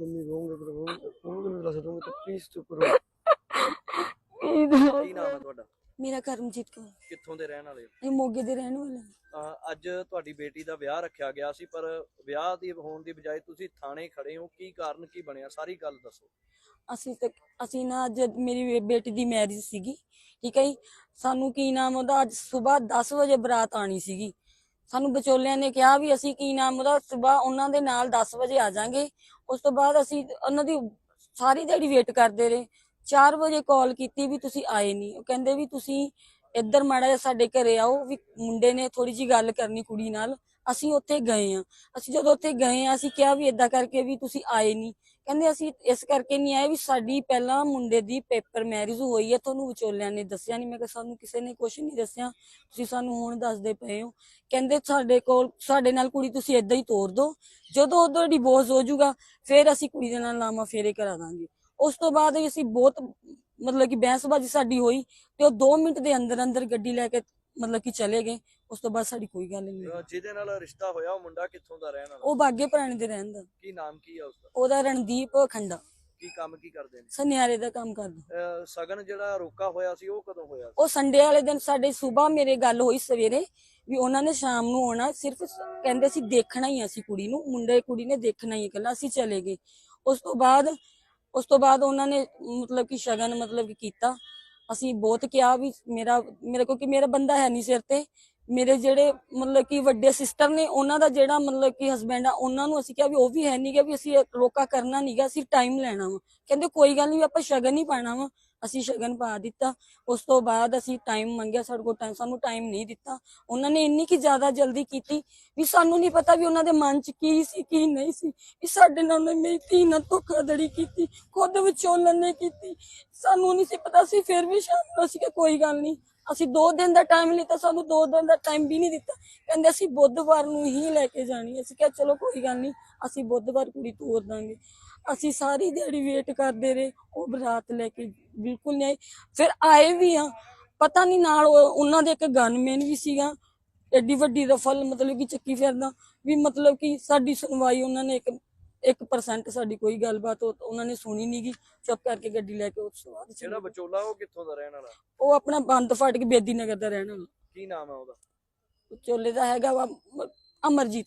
Mummy ਰੋਂਗੇ ਪਰ ਰੋਂਗੇ ਮੈਨੂੰ ਦੱਸ ਦੋਗੇ ਤਾਂ ਪਲੀਜ਼ ਚੁੱਪ ਰਹੋ। ਕੀ ਨਾਮ ਹੈ ਤੁਹਾਡਾ? ਮੇਰਾ ਕਰਮਜੀਤ ਕੌਰ। ਕਿੱਥੋਂ ਦੇ ਰਹਿਣ ਵਾਲੇ ਹੋ? ਇਹ ਮੋਗੇ ਦੇ ਰਹਿਣ ਵਾਲੇ ਹਾਂ। ਅਹ ਅੱਜ ਤੁਹਾਡੀ ਬੇਟੀ ਦਾ ਵਿਆਹ ਰੱਖਿਆ ਗਿਆ ਸੀ ਪਰ ਵਿਆਹ ਦੀ ਹੋਣ ਦੀ ਬਜਾਏ ਤੁਸੀਂ ਥਾਣੇ ਖੜੇ ਹੋ। ਕੀ ਕਾਰਨ ਕੀ ਬਣਿਆ? ਸਾਰੀ ਗੱਲ ਦੱਸੋ। ਅਸੀਂ ਤੇ ਅਸੀਂ ਨਾ ਅੱਜ ਮੇਰੀ ਬੇ- ਬੇਟੀ ਦੀ ਮੈਰਿਜ ਸੀਗੀ ਠੀਕ ਹੈ ਜੀ? ਸਾਨੂੰ ਕੀ ਨਾਮ ਉਹਦਾ? ਅੱਜ ਸਵੇਰ 10 ਵਜੇ ਬਰਾਤ ਆਣੀ ਸੀਗੀ। ਸਾਨੂੰ ਵਿਚੋਲਿਆਂ ਨੇ ਕਿਹਾ ਵੀ ਅਸੀਂ ਕੀ ਨਾਮ ਉਹਦਾ, ਸਵੇਰ ਉਹਨਾਂ ਦੇ ਨਾਲ 10 ਵਜੇ ਆ ਜਾਾਂਗੇ। ਉਸ ਤੋਂ ਬਾਅਦ ਅਸੀਂ ਉਹਨਾਂ ਦੀ ਸਾਰੀ ਦਿਹਾੜੀ ਵੇਟ ਕਰਦੇ ਰਹੇ। 4 ਵਜੇ ਕਾਲ ਕੀਤੀ ਵੀ ਤੁਸੀਂ ਆਏ ਨਹੀਂ ਉਹ ਕਹਿੰਦੇ ਵੀ ਤੁਸੀਂ ਇੱਧਰ ਮਾੜਾ ਜਿਹਾ ਸਾਡੇ ਘਰੇ ਆਓ, ਵੀ ਮੁੰਡੇ ਨੇ ਥੋੜੀ ਜੀ ਗੱਲ ਕਰਨੀ ਕੁੜੀ ਨਾਲ। ਅਸੀਂ ਉੱਥੇ ਗਏ ਆ ਅਸੀਂ ਜਦੋਂ ਉੱਥੇ ਗਏ ਆ ਅਸੀਂ ਕਿਹਾ ਵੀ ਇਦਾਂ ਕਰਕੇ ਵੀ ਤੁਸੀਂ ਆਏ ਨਹੀਂ ਕਹਿੰਦੇ ਅਸੀਂ ਇਸ ਕਰਕੇ ਨਹੀਂ ਆਏ ਵੀ ਸਾਡੀ ਪਹਿਲਾਂ ਮੁੰਡੇ ਦੀ ਪੇਪਰ ਮੈਰਿਜ ਹੋਈ ਹੈ, ਤੁਹਾਨੂੰ ਵਿਚੋਲਿਆਂ ਨੇ ਦੱਸਿਆ ਨਹੀਂ ਮੈਂ ਕਿਹਾ ਸਾਨੂੰ ਕਿਸੇ ਨੇ ਕੁਝ ਨਹੀਂ ਦੱਸਿਆ, ਤੁਸੀਂ ਸਾਨੂੰ ਹੁਣ ਦੱਸਦੇ ਪਏ ਹੋ। ਕਹਿੰਦੇ ਸਾਡੇ ਕੋਲ, ਸਾਡੇ ਨਾਲ ਕੁੜੀ ਤੁਸੀਂ ਇਦਾਂ ਹੀ ਤੋਰ ਦਿਓ ਜਦੋਂ ਉਧਰ ਡਿਵੋਰਸ ਹੋ ਜਾਊਗਾ, ਫਿਰ ਅਸੀਂ ਕੁੜੀ ਦੇ ਨਾਲ ਲਾਮਾ ਫੇਰੇ ਕਰਾ ਦਾਂਗੇ। ਉਸ ਤੋਂ ਬਾਅਦ ਵੀ ਅਸੀਂ ਬਹੁਤ ਮਤਲਬ ਕਿ ਬਹਿਸਬਾਜ਼ੀ ਸਾਡੀ ਹੋਈ ਤੇ ਉਹ 2 ਮਿੰਟ ਦੇ ਅੰਦਰ ਅੰਦਰ ਗੱਡੀ ਲੈ ਕੇ ਮਤਲਬ ਕਿ ਚਲੇ ਗਏ ਉਸ ਤੋਂ ਬਾਅਦ ਸਾਡੀ ਕੋਈ ਗੱਲ ਨਹੀਂ ਹੋਈ। ਜਿਹਦੇ ਨਾਲ ਰਿਸ਼ਤਾ ਹੋਇਆ ਉਹ ਮੁੰਡਾ ਕਿੱਥੋਂ ਦਾ ਰਹਿਣ ਵਾਲਾ? ਉਹ ਬਾਗੇ ਪੁਰਾਣੇ ਦੇ ਰਹਿੰਦਾ ਕੀ ਨਾਮ ਕੀ ਹੈ ਉਸਦਾ? ਉਹਦਾ ਰਣਦੀਪ ਖੰਡਾ। ਕੀ ਕੰਮ ਕੀ ਕਰਦੇ ਨੇ? ਸੁਨਿਆਰੇ ਦਾ ਕੰਮ ਕਰਦਾ। ਅਹ ਸਗਨ ਜਿਹੜਾ ਰੋਕਾ ਹੋਇਆ ਸੀ ਉਹ ਕਦੋਂ ਹੋਇਆ ਸੀ? ਉਹ ਸੰਡੇ ਵਾਲੇ ਦਿਨ ਸਾਡੇ ਸਵੇਰ ਮੇਰੇ ਗੱਲ ਹੋਈ ਸਵੇਰੇ ਵੀ ਉਹਨਾਂ ਨੇ ਸ਼ਾਮ ਨੂੰ ਆਉਣਾ ਸਿਰਫ ਸ- ਕਹਿੰਦੇ ਸੀ ਦੇਖਣਾ ਹੀ ਆ ਅਸੀਂ ਕੁੜੀ ਨੂੰ ਮੁੰਡੇ ਕੁੜੀ ਨੇ ਦੇਖਣਾ ਹੀ ਇਕੱਲਾ ਅਸੀਂ ਚਲੇ ਗਏ। ਉਸ ਤੋਂ ਬਾਅਦ ਉਸ ਤੋਂ ਬਾਅਦ ਉਹਨਾਂ ਨੇ ਮਤਲਬ ਕਿ ਸ਼ਗਨ ਮਤਲਬ ਕਿ ਕੀਤਾ। ਅਸੀਂ ਬਹੁਤ ਕਿਹਾ ਵੀ ਮੇਰਾ, ਮੇਰੇ ਕੋਲ ਕਿ ਮੇਰਾ ਬੰਦਾ ਹੈ ਨਹੀਂ ਸਿਰ ਤੇ। ਮੇਰੇ ਜਿਹੜੇ ਮਤਲਬ ਕਿ ਵੱਡੇ ਸਿਸਟਰ ਨੇ, ਉਹਨਾਂ ਦਾ ਜਿਹੜਾ ਮਤਲਬ ਕਿ ਹਸਬੈਂਡ ਆ, ਉਹਨਾਂ ਨੂੰ ਅਸੀਂ ਕਿਹਾ ਵੀ ਉਹ ਵੀ ਹੈ ਨਹੀਂ ਗਾ ਵੀ ਅਸੀਂ ਰੋਕਾ ਕਰਨਾ ਨਹੀਂਗਾ ਅਸੀਂ ਟਾਈਮ ਲੈਣਾ ਵਾ। ਕਹਿੰਦੇ ਕੋਈ ਗੱਲ ਨਹੀਂ ਆਪਾਂ ਸ਼ਗਨ ਹੀ ਪਾਣਾ ਵਾ। ਅਸੀਂ ਸ਼ਗਨ ਪਾ ਦਿੱਤਾ। ਉਸ ਤੋਂ ਬਾਅਦ ਅਸੀਂ ਟਾਈਮ ਮੰਗਿਆ ਸਾਡੇ ਕੋਲ ਟਾਈਮ ਸਾਨੂੰ ਟਾਈਮ ਨਹੀਂ ਦਿੱਤਾ। ਉਹਨਾਂ ਨੇ ਇੰਨੀ ਕਿ ਜ਼ਿਆਦਾ ਜਲਦੀ ਕੀਤੀ ਵੀ ਸਾਨੂੰ ਨਹੀਂ ਪਤਾ ਵੀ ਉਹਨਾਂ ਦੇ ਮਨ 'ਚ ਕੀ ਸੀ, ਕੀ ਨਹੀਂ ਸੀ। ਵੀ ਸਾਡੇ ਨਾਲ ਉਹਨੇ ਮੇਰੀ ਧੀ ਨਾਲ ਧੋਖਾਧੜੀ ਕੀਤੀ, ਖੁਦ ਵਿਚੋਲਨ ਨੇ ਕੀਤੀ। ਸਾਨੂੰ ਨਹੀਂ ਸੀ ਪਤਾ ਸੀ, ਫਿਰ ਵੀ ਸ਼ਾਮ ਨੂੰ ਅਸੀਂ ਕਿਹਾ ਕੋਈ ਗੱਲ ਨਹੀਂ। ਅਸੀਂ 2 ਦਿਨ ਦਾ ਟਾਈਮ ਲਿੱਤਾ, ਸਾਨੂੰ 2 ਦਿਨ ਦਾ ਟਾਈਮ ਵੀ ਨਹੀਂ ਦਿੱਤਾ। ਕਹਿੰਦੇ ਅਸੀਂ ਬੁੱਧਵਾਰ ਨੂੰ ਹੀ ਲੈ ਕੇ ਜਾਣੀ ਅਸੀਂ ਕਿਹਾ, ਚਲੋ ਕੋਈ ਗੱਲ ਨਹੀਂ, ਅਸੀਂ ਬੁੱਧਵਾਰ ਕੁੜੀ ਤੋਰ ਦਾਂਗੇ। ਅਸੀਂ ਸਾਰੀ ਦਿਹਾੜੀ ਵੇਟ ਕਰਦੇ ਰਹੇ ਉਹ ਬਰਾਤ ਲੈ ਕੇ ਬਿਲਕੁਲ ਨਹੀਂ ਆਏ। ਫਿਰ ਆਏ ਵੀ ਆ। ਪਤਾ ਨਹੀਂ ਨਾਲ ਉਹ- ਉਹਨਾਂ ਦੇ ਇੱਕ ਗਨਮੈਨ ਵੀ ਸੀਗਾ। ਐਡੀ ਵੱਡੀ ਰਫਲ ਮਤਲਬ ਕਿ ਚੱਕੀ ਫਿਰਦਾ। ਵੀ ਮਤਲਬ ਕਿ ਸਾਡੀ ਸੁਣਵਾਈ ਉਹਨਾਂ ਨੇ ਇੱਕ 1% ਸਾਡੀ ਕੋਈ ਗੱਲਬਾਤ ਉਹ- ਉਹਨਾਂ ਨੇ ਸੁਣੀ ਨਹੀਂਗੀ ਚੁੱਪ ਕਰਕੇ ਗੱਡੀ ਲੈ ਕੇ ਉਸ ਤੋਂ ਬਾਅਦ ਚਲੇ ਜਿਹੜਾ ਗਏ। ਵਿਚੋਲਾ ਉਹ ਕਿੱਥੋਂ ਦਾ ਰਹਿਣ ਵਾਲਾ? ਉਹ ਆਪਣਾ ਬੰਦ ਫਾਟਕ ਬੇਦੀ ਨਗਰ ਦਾ ਰਹਿਣ ਵਾਲਾ। ਕੀ ਨਾਮ ਹੈ ਉਹਦਾ? ਚੋਲੇ ਦਾ ਹੈਗਾ ਵਾ ਮ- ਅਮਰਜੀਤ।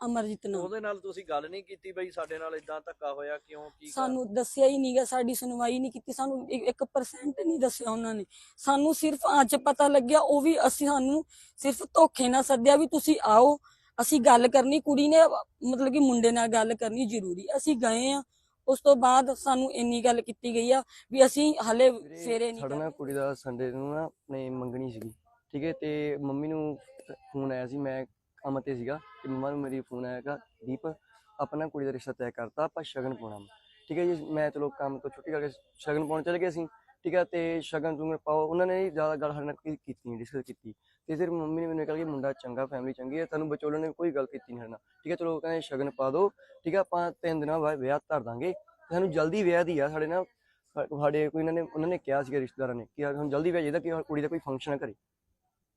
ਅਮਰਜੀਤ ਨਾਮ ਉਹਦੇ ਨਾਲ ਤੁਸੀਂ ਗੱਲ ਨਹੀਂ ਕੀਤੀ ਬਈ ਸਾਡੇ ਨਾਲ ਇਦਾਂ ਧੱਕਾ ਹੋਇਆ ਕਿਉਂ ਕੀ? ਸਾਨੂੰ ਦੱਸਿਆ ਹੀ ਨਹੀਂਗਾ ਸਾਡੀ ਸੁਣਵਾਈ ਨਹੀਂ ਕੀਤੀ ਸਾਨੂੰ 1% ਨਹੀਂ ਦੱਸਿਆ ਉਹਨਾਂ ਨੇ ਸਾਨੂੰ ਸਿਰਫ ਅੱਜ ਪਤਾ ਲੱਗਿਆ ਉਹ ਵੀ ਅਸੀਂ ਸਾਨੂੰ ਸਿਰਫ ਧੋਖੇ ਨਾਲ ਸੱਦਿਆ ਵੀ ਤੁਸੀਂ ਆਓ ਅਸੀਂ ਗੱਲ ਕਰਨੀ ਕੁੜੀ ਨੇ ਮਤਲਬ ਕਿ ਮੁੰਡੇ ਨਾਲ ਗੱਲ ਕਰਨੀ ਜ਼ਰੂਰੀ ਅਸੀਂ ਗਏ ਆ ਉਸ ਤੋਂ ਬਾਅਦ ਸਾਨੂੰ ਇੰਨੀ ਗੱਲ ਕੀਤੀ ਗਈ ਆ ਵੀ ਅਸੀਂ ਹਲੇ ਫੇਰੇ ਨਹੀਂ ਸਾਡਾ। ਕੁੜੀ ਦਾ ਸੰਡੇ ਨੂੰ ਨਾ ਆਪਣੇ ਮੰਗਣੀ ਸੀਗੀ ਠੀਕ ਹੈ ਤੇ ਮੰਮੀ ਨੂੰ ਫੋਨ ਆਇਆ ਸੀ ਮੈਂ ਕੰਮ ਤੇ ਸੀਗਾ ਤੇ ਮੰਮਾ ਨੂੰ ਮੇਰੀ ਫੋਨ ਆਇਆਗਾ, ਦੀਪ ਆਪਣਾ ਕੁੜੀ ਦਾ ਰਿਸ਼ਤਾ ਤੈਅ ਕਰਤਾ, ਆਪਾਂ ਸ਼ਗਨ ਪਾਉਣਾ ਵਾ। ਠੀਕ ਹੈ ਜੀ, ਮੈਂ ਚਲੋ ਕੰਮ ਤੋਂ ਛੁੱਟੀ ਕਰਕੇ ਸ਼ਗਨ ਪਾਉਣ ਚਲੇ ਗਏ ਅਸੀਂ ਠੀਕ ਹੈ, ਤੇ ਸ਼ਗਨ ਤੁੰਗਰ ਪਾਓ, ਉਹਨਾਂ ਨੇ ਜ਼ਿਆਦਾ ਗੱਲ ਸਾਡੇ ਨਾਲ ਕੀ- ਕੀਤੀ ਡਿਸਕਸ ਕੀਤੀ। ਤੇ ਫਿਰ ਮੰਮੀ ਨੇ ਮੈਨੂੰ ਕਿਹਾ ਕਿ ਮੁੰਡਾ ਚੰਗਾ ਫੈਮਿਲੀ ਚੰਗੀ ਹੈ, ਤੁਹਾਨੂੰ ਵਿਚੋਲਣ ਨੇ ਕੋਈ ਗੱਲ ਕੀਤੀ ਨਹੀਂ ਸਾਡੇ ਨਾਲ। ਠੀਕ ਹੈ, ਚਲੋ ਕਹਿੰਦੇ ਸ਼ਗਨ ਪਾ ਦਿਓ, ਠੀਕ ਹੈ, ਆਪਾਂ ਤਿੰਨ ਦਿਨਾਂ ਬਾਅਦ ਵਿਆਹ ਧਰ ਦਾਂਗੇ। ਸਾਨੂੰ ਜਲਦੀ ਵਿਆਹ ਦੀ ਆ, ਸਾਡੇ ਨਾਲ, ਸਾਡੇ ਕੋਈ ਇਹਨਾਂ ਨੇ, ਉਹਨਾਂ ਨੇ ਕਿਹਾ ਸੀਗਾ, ਰਿਸ਼ਤੇਦਾਰਾਂ ਨੇ ਕਿ ਸਾਨੂੰ ਜਲਦੀ ਵਿਆਹ ਚਾਹੀਦਾ ਕਿ ਕੁੜੀ ਦਾ ਕੋਈ ਫੰਕਸ਼ਨ ਕਰੇ।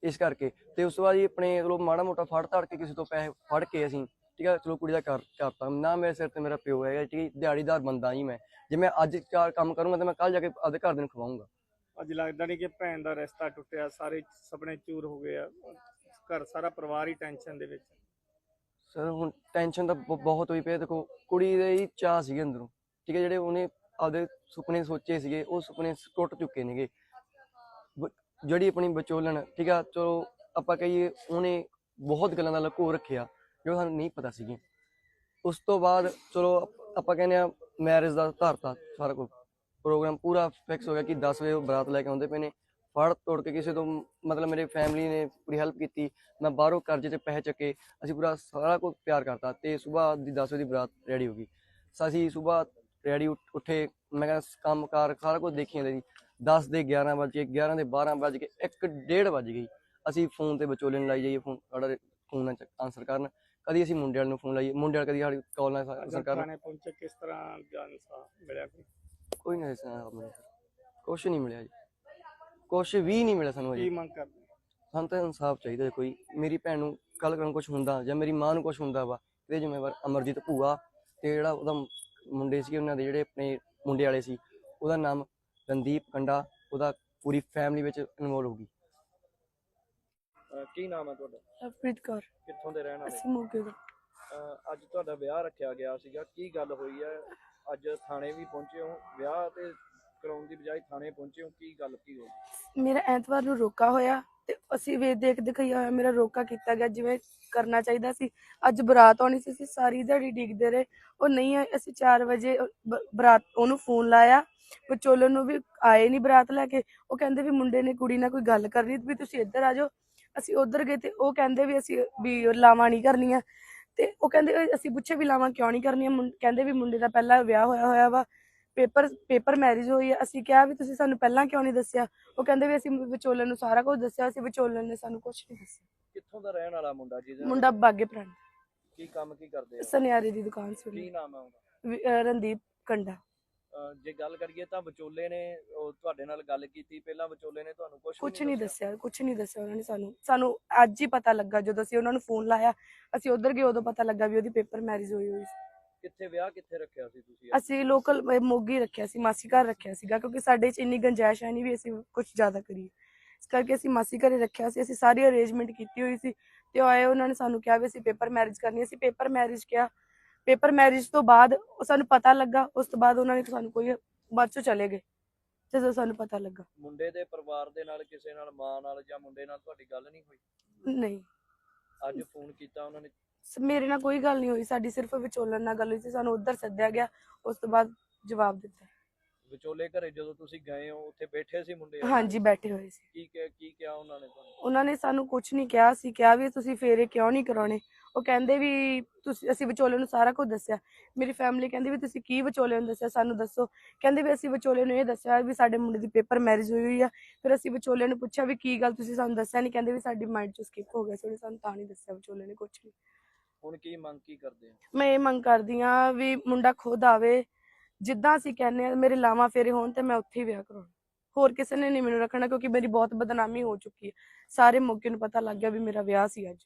ਇਸ ਕਰਕੇ। ਤੇ ਉਸ ਤੋਂ ਬਾਅਦ ਜੀ ਆਪਣੇ ਚਲੋ ਮਾੜਾ ਮੋਟਾ ਫੜ ਧੜ ਕੇ ਕਿਸੇ ਤੋਂ ਪੈਸੇ ਫੜ ਕੇ ਅਸੀਂ ਠੀਕ ਹੈ ਚਲੋ ਕੁੜੀ ਦਾ ਕਰ ਕਰਤਾ ਨਾ ਮੇਰੇ ਸਿਰ ਤੇ ਮੇਰਾ ਪਿਓ ਹੈਗਾ ਠੀਕ ਹੈ ਦਿਹਾੜੀਦਾਰ ਬੰਦਾ ਜੀ ਮੈਂ। ਜੇ ਮੈਂ ਅੱਜ ਚਾਰ ਕੰਮ ਕਰੂੰਗਾ ਤਾਂ ਮੈਂ ਕੱਲ ਜਾ ਕੇ ਆਪਦੇ ਘਰ ਦੇ ਨੂੰ ਖਵਾਉਂਗਾ ਅੱਜ ਲੱਗਦਾ ਨਹੀਂ ਕਿ ਭੈਣ ਦਾ ਰਿਸ਼ਤਾ ਟੁੱਟਿਆ ਸਾਰੇ ਸੁਪਨੇ ਚੂਰ ਹੋ ਗਏ ਆ। ਘਰ ਸਾਰਾ ਪਰਿਵਾਰ ਹੀ ਟੈਨਸ਼ਨ ਦੇ ਵਿੱਚ। ਸਰ ਹੁਣ ਟੈਨਸ਼ਨ ਤਾਂ ਬ- ਬਹੁਤ ਹੋਈ ਪਈ ਹੈ। ਦੇਖੋ ਕੁੜੀ ਦੇ ਹੀ ਚਾਹ ਸੀਗੇ ਅੰਦਰੋਂ ਠੀਕ ਹੈ ਜਿਹੜੇ ਉਹਨੇ ਆਪਦੇ ਸੁਪਨੇ ਸੋਚੇ ਸੀਗੇ ਉਹ ਸੁਪਨੇ ਟੁੱਟ ਚੁੱਕੇ ਨੇਗੇ। ਜਿਹੜੀ ਆਪਣੀ ਵਿਚੋਲਣ, ਠੀਕ ਆ? ਚਲੋ, ਆਪਾਂ ਕਹੀਏ ਉਹਨੇ ਬਹੁਤ ਗੱਲਾਂ ਦਾ ਲਕੋ ਰੱਖਿਆ, ਜੋ ਸਾਨੂੰ ਨਹੀਂ ਪਤਾ ਸੀਗੀ ਉਸ ਤੋਂ ਬਾਅਦ, ਚਲੋ, ਆਪਾਂ ਕਹਿੰਦੇ ਆ ਮੈਰਿਜ ਦਾ ਧਰਤਾ ਸਾਰਾ ਕੁਝ ਪ੍ਰੋਗਰਾਮ ਪੂਰਾ ਫਿਕਸ ਹੋ ਗਿਆ ਕਿ 10 ਵਜੇ ਉਹ ਬਰਾਤ ਲੈ ਕੇ ਆਉਂਦੇ ਪਏ ਨੇ। ਫੜ ਤੋੜ ਕੇ ਕਿਸੇ ਤੋਂ, ਮਤਲਬ ਮੇਰੇ ਫੈਮਿਲੀ ਨੇ ਪੂਰੀ ਹੈਲਪ ਕੀਤੀ, ਮੈਂ ਬਾਹਰੋਂ ਕਰਜ਼ੇ ਤੇ ਪੈਸੇ ਚੱਕੇ, ਅਸੀਂ ਪੂਰਾ ਸਾਰਾ ਕੁਝ ਪਿਆਰ ਕਰਤਾ ਤੇ ਸਵੇਰ ਦੀ 10 ਵਜੇ ਦੀ ਬਰਾਤ ਰੈਡੀ ਹੋ ਗਈ। ਸੋ ਅਸੀਂ ਸਵੇਰ ਰੈਡੀ ਉੱਠੇ, ਮੈਂ ਕਹਿੰਦਾ ਕੰਮਕਾਰ ਸਾਰਾ ਕੁਝ ਦੇਖੀ ਜਾਂਦੇ ਸੀ। 10 ਦੇ 11 ਵਜੇ 11 ਦੇ 12 ਵਜ ਕੇ 1 ਡੇਢ ਵੱਜ ਗਈ। ਅਸੀਂ ਫੋਨ ਤੇ ਵਿਚੋਲੇ ਨੂੰ ਲਾਈ ਜਾਈਏ ਫੋਨ ਸਾਡਾ ਫੋਨ ਨਾਲ ਆਨਸਰ ਕਰਨ। ਕਦੀ ਅਸੀਂ ਮੁੰਡੇ ਵਾਲੇ ਨੂੰ ਫੋਨ ਲਾਈਏ ਮੁੰਡੇ ਵਾਲੇ ਕਦੀ ਸਾਡੀ ਕਾਲ ਨਾਲ ਆਨਸਰ ਕਰਨ। ਥਾਣੇ ਪਹੁੰਚੇ ਕਿਸ ਤਰ੍ਹਾਂ ਮਿਲਿਆ ਕੋਈ? ਕੋਈ ਨਹੀਂ ਮੈਨੂੰ ਕੁਛ ਨਹੀਂ ਮਿਲਿਆ ਜੀ। ਕੁਛ ਵੀ ਨਹੀਂ ਮਿਲਿਆ ਸਾਨੂੰ ਕੀ ਅਜੇ ਮੰਗ ਕਰਦੇ? ਸਾਨੂੰ ਤਾਂ ਇਨਸਾਫ ਚਾਹੀਦਾ ਕੋਈ। ਮੇਰੀ ਭੈਣ ਨੂੰ ਕੱਲ ਨੂੰ ਕੁਝ ਹੁੰਦਾ ਜਾਂ ਮੇਰੀ ਮਾਂ ਨੂੰ ਕੁਝ ਹੁੰਦਾ ਵਾ ਇਹਦੇ ਜ਼ਿੰਮੇਵਾਰ ਅਮਰਜੀਤ ਭੂਆ ਤੇ ਜਿਹੜਾ ਉਹਦਾ ਮੁੰਡੇ ਸੀ ਉਹਨਾਂ ਦੇ ਜਿਹੜੇ ਆਪਣੇ ਮੁੰਡੇ ਵਾਲੇ ਸੀ ਉਹਦਾ ਨਾਮ ਰਣਦੀਪ ਕੰਡਾ ਉਹਦਾ ਪੂਰੀ ਫੈਮਿਲੀ ਵਿੱਚ ਇਨਵੋਲ ਹੋਊਗੀ। ਅਹ ਕੀ ਨਾਮ ਹੈ ਤੁਹਾਡਾ? ਲਵਪ੍ਰੀਤ ਕੌਰ। ਕਿੱਥੋਂ ਦੇ ਰਹਿਣ ਵਾਲੇ? ਅਸੀਂ ਮੋਗੇ ਤੋਂ। ਅਹ ਅੱਜ ਤੁਹਾਡਾ ਵਿਆਹ ਰੱਖਿਆ ਗਿਆ ਸੀਗਾ। ਕੀ ਗੱਲ ਹੋਈ ਹੈ? ਅੱਜ ਥਾਣੇ ਵੀ ਪਹੁੰਚੇ ਹੋ। ਵਿਆਹ ਤੇ ਕਰਾਉਣ ਦੀ ਬਜਾਏ ਥਾਣੇ ਪਹੁੰਚੇ ਹੋ? ਕੀ ਗੱਲ, ਕੀ ਹੋਈ? ਮੇਰਾ ਐਤਵਾਰ ਨੂੰ ਰੋਕਾ ਹੋਇਆ ਤੇ ਅਸੀਂ ਵੇ ਦੇਖ ਦਿਖਾਇਆ ਹੋਇਆ ਮੇਰਾ ਰੋਕਾ ਕੀਤਾ ਗਿਆ, ਜਿਵੇਂ ਕਰਨਾ ਚਾਹੀਦਾ ਸੀ। ਅੱਜ ਬਰਾਤ ਆਉਣੀ ਸੀ, ਅਸੀਂ ਸਾਰੀ ਦਿਹਾੜੀ ਡਿੱਗਦੇ ਰਹੇ। ਉਹ ਨਹੀਂ ਆਏ, ਅਸੀਂ 4 ਵਜੇ ਬ- ਬਰਾਤ, ਉਹਨੂੰ ਫੋਨ ਲਾਇਆ। ਵਿਚੋਲਨ ਨੂੰ ਵੀ ਆਏ ਨਹੀਂ ਬਰਾਤ ਲੈ ਕੇ। ਉਹ ਕਹਿੰਦੇ ਵੀ ਮੁੰਡੇ ਨੇ ਕੁੜੀ ਨਾਲ ਕੋਈ ਗੱਲ ਕਰਨੀ, ਵੀ ਤੁਸੀਂ ਇੱਧਰ ਆ ਜਾਓ। ਅਸੀਂ ਉੱਧਰ ਗਏ ਤੇ ਉਹ ਕਹਿੰਦੇ ਵੀ ਅਸੀਂ, ਵੀ ਲਾਵਾਂ ਨਹੀਂ ਕਰਨੀਆਂ। ਤੇ ਉਹ ਕਹਿੰਦੇ ਵੀ ਅਸੀਂ ਪੁੱਛੇ ਵੀ ਲਾਵਾਂ ਕਿਉਂ ਨਹੀਂ ਕਰਨੀਆਂ? ਮੁੰ- ਕਹਿੰਦੇ ਵੀ ਮੁੰਡੇ ਦਾ ਪਹਿਲਾਂ ਵਿਆਹ ਹੋਇਆ ਹੋਇਆ ਵਾ। ਪੇਪਰ ਪੇਪਰ ਮੈਰਿਜ ਹੋਈ ਹੈ ਅਸੀਂ ਕਿਹਾ ਵੀ ਤੁਸੀਂ ਸਾਨੂੰ ਪਹਿਲਾਂ ਕਿਉਂ ਨਹੀਂ ਦੱਸਿਆ? ਉਹ ਕਹਿੰਦੇ ਵੀ ਅਸੀਂ ਵਿਚੋਲਨ ਨੂੰ ਸਾਰਾ ਕੁਝ ਦੱਸਿਆ ਸੀ ਵਿਚੋਲਨ ਨੇ ਸਾਨੂੰ ਕੁਝ ਨਹੀਂ ਦੱਸਿਆ। ਕਿੱਥੋਂ ਦਾ ਰਹਿਣ ਵਾਲਾ ਮੁੰਡਾ ਨਾਲ ਮੁੰਡਾ ਬਾਗੇ ਪ੍ਰਾਂਤ ਕੀ ਕੰਮ ਕੀ ਕਰਦੇ ਆ? ਸਨਿਆਰੇ ਦੀ ਦੁਕਾਨ ਕੀ। ਨਾਮ ਹੈ ਉਹਦਾ? ਰਣਦੀਪ ਕੰਡਾ। ਅਹ ਜੇ ਗੱਲ ਕਰੀਏ ਤਾਂ ਵਿਚੋਲੇ ਨੇ ਉਹ ਤੁਹਾਡੇ ਨਾਲ ਗੱਲ ਕੀਤੀ ਪਹਿਲਾਂ ਵਿਚੋਲੇ ਨੇ ਤੁਹਾਨੂੰ ਕੁਝ ਕੁਝ ਨਹੀਂ ਦੱਸਿਆ? ਕੁਝ ਨਹੀਂ ਦੱਸਿਆ ਉਹਨਾਂ ਨੇ ਸਾਨੂੰ। ਸਾਨੂੰ ਅੱਜ ਹੀ ਪਤਾ ਲੱਗਾ ਜਦੋਂ ਅਸੀਂ ਉਹਨਾਂ ਨੂੰ ਫੋਨ ਲਾਇਆ ਅਸੀਂ ਉਧਰ ਗਏ ਉਦੋਂ ਪਤਾ ਲੱਗਾ ਵੀ ਉਹਦੀ ਪੇਪਰ ਮੈਰਿਜ ਹੋਈ ਹੋਈ ਸੀ। ਕਿੱਥੇ ਵਿਆਹ ਕਿੱਥੇ ਰੱਖਿਆ ਸੀ ਤੁਸੀਂ ਅਸੀਂ ਲੋਕਲ ਮੋਗੀ ਰੱਖਿਆ ਸੀ ਮਾਸੀ ਘਰ ਰੱਖਿਆ ਸੀਗਾ ਕਿਉਂਕਿ ਸਾਡੇ 'ਚ ਇੰਨੀ ਗੰਜਾਇਸ਼ ਹੈ ਨਹੀਂ ਵੀ ਅਸੀਂ ਕੁਝ ਜ਼ਿਆਦਾ ਕਰੀਏ। ਇਸ ਕਰਕੇ ਅਸੀਂ ਮਾਸੀ ਘਰੇ ਰੱਖਿਆ ਸੀ ਅਸੀਂ ਸਾਰੀ ਅਰੇਂਜਮੈਂਟ ਕੀਤੀ ਹੋਈ ਸੀ ਤੇ ਆਏ ਉਹਨਾਂ ਨੇ ਸਾਨੂੰ ਕਿਹਾ ਵੀ ਅਸੀਂ ਪੇਪਰ ਮੈਰਿਜ ਕਰਨੀ ਹੈ। ਅਸੀਂ ਪੇਪਰ ਮੈਰਿਜ ਕਿਹਾ। ਪੇਪਰ ਮੈਰਿਜ ਤੋਂ ਬਾਅਦ ਉਹ ਸਾਨੂੰ ਪਤਾ ਲੱਗਾ ਉਸ ਤੋਂ ਬਾਅਦ ਉਹਨਾਂ ਨੇ ਸਾਨੂੰ ਕੋਈ ਬਾਅਦ ਚੋਂ ਚਲੇ ਗਏ। ਜਦੋਂ ਸਾਨੂੰ ਪਤਾ ਲੱਗਾ। ਮੁੰਡੇ ਦੇ ਪਰਿਵਾਰ ਦੇ ਨਾਲ ਕਿਸੇ ਨਾਲ ਮਾਂ ਨਾਲ ਜਾਂ ਮੁੰਡੇ ਨਾਲ ਤੁਹਾਡੀ ਗੱਲ ਨਹੀਂ ਹੋਈ? ਨਹੀਂ। ਅੱਜ ਫੋਨ ਕੀਤਾ ਉਹਨਾਂ ਨੇ ਮੇਰੇ ਨਾਲ ਕੋਈ ਗੱਲ ਨਹੀਂ ਹੋਈ ਸਾਡੀ ਸਿਰਫ ਵਿਚੋਲਨ ਨਾਲ ਗੱਲ ਹੋਈ ਸੀ ਸਾਨੂੰ ਉੱਧਰ ਸੱਦਿਆ ਗਿਆ ਉਸ ਤੋਂ ਬਾਅਦ ਜਵਾਬ ਦਿੱਤਾ। ਵਿਚੋਲੇ ਘਰੇ ਜਦੋਂ ਤੁਸੀਂ ਗਏ ਹੋ ਉੱਥੇ ਬੈਠੇ ਸੀ ਮੁੰਡੇ ਹਾਂਜੀ ਬੈਠੇ ਹੋਏ ਸੀ। ਕੀ ਕਿਹਾ ਕੀ ਕਿਹਾ ਉਹਨਾਂ ਨੇ ਤੁਹਾਨੂੰ? ਉਹਨਾਂ ਨੇ ਸਾਨੂੰ ਕੁਝ ਨਹੀਂ ਕਿਹਾ ਸੀ ਕਿਹਾ ਵੀ ਤੁਸੀਂ ਫੇਰੇ ਕਿਉਂ ਨਹੀਂ ਕਰਾਉਣੇ? ਉਹ ਕਹਿੰਦੇ ਵੀ ਤੁਸੀਂ ਅਸੀਂ ਵਿਚੋਲੇ ਨੂੰ ਸਾਰਾ ਕੁਝ ਦੱਸਿਆ। ਮੇਰੀ ਫੈਮਿਲੀ ਕਹਿੰਦੀ ਵੀ ਤੁਸੀਂ ਕੀ ਵਿਚੋਲੇ ਨੂੰ ਦੱਸਿਆ ਸਾਨੂੰ ਦੱਸੋ। ਕਹਿੰਦੇ ਵੀ ਅਸੀਂ ਵਿਚੋਲੇ ਨੂੰ ਇਹ ਦੱਸਿਆ ਵੀ ਸਾਡੇ ਮੁੰਡੇ ਦੀ ਪੇਪਰ ਮੈਰਿਜ ਹੋਈ ਹੋਈ ਆ। ਫਿਰ ਅਸੀਂ ਵਿਚੋਲੇ ਨੂੰ ਪੁੱਛਿਆ ਵੀ ਕੀ ਗੱਲ ਤੁਸੀਂ ਸਾਨੂੰ ਦੱਸਿਆ ਨਹੀਂ ਕਹਿੰਦੇ ਵੀ ਸਾਡੀ ਮਾਈਂਡ ਚੋਂ ਸਕਿਪ ਹੋ ਗਿਆ ਸੀ ਉਹਨੇ ਸਾਨੂੰ ਤਾਂ ਨਹੀਂ ਦੱਸਿਆ ਵਿਚੋਲੇ ਨੇ ਕੁਝ ਨਹੀਂ ਹੁਣ ਕੀ ਮੰਗ, ਕੀ ਕਰਦੇ ਆ? ਮੈਂ ਇਹ ਮੰਗ ਕਰਦੀ ਆ ਵੀ ਮੁੰਡਾ ਖੁਦ ਆਵੇ, ਜਿੱਦਾਂ ਅਸੀਂ ਕਹਿੰਦੇ ਆ ਮੇਰੇ ਲਾਵਾਂ ਫੇਰੇ ਹੋਣ ਤੇ ਮੈਂ ਉੱਥੇ ਹੀ ਵਿਆਹ ਕਰਾਉਣਾ। ਹੋਰ ਕਿਸੇ ਨੇ ਨਹੀਂ ਮੈਨੂੰ ਰੱਖਣਾ ਕਿਉਂਕਿ ਮੇਰੀ ਬਹੁਤ ਬਦਨਾਮੀ ਹੋ ਚੁੱਕੀ ਹੈ। ਸਾਰੇ ਮੌਕੇ ਨੂੰ ਪਤਾ ਲੱਗ ਗਿਆ ਵੀ ਮੇਰਾ ਵਿਆਹ ਸੀ ਅੱਜ।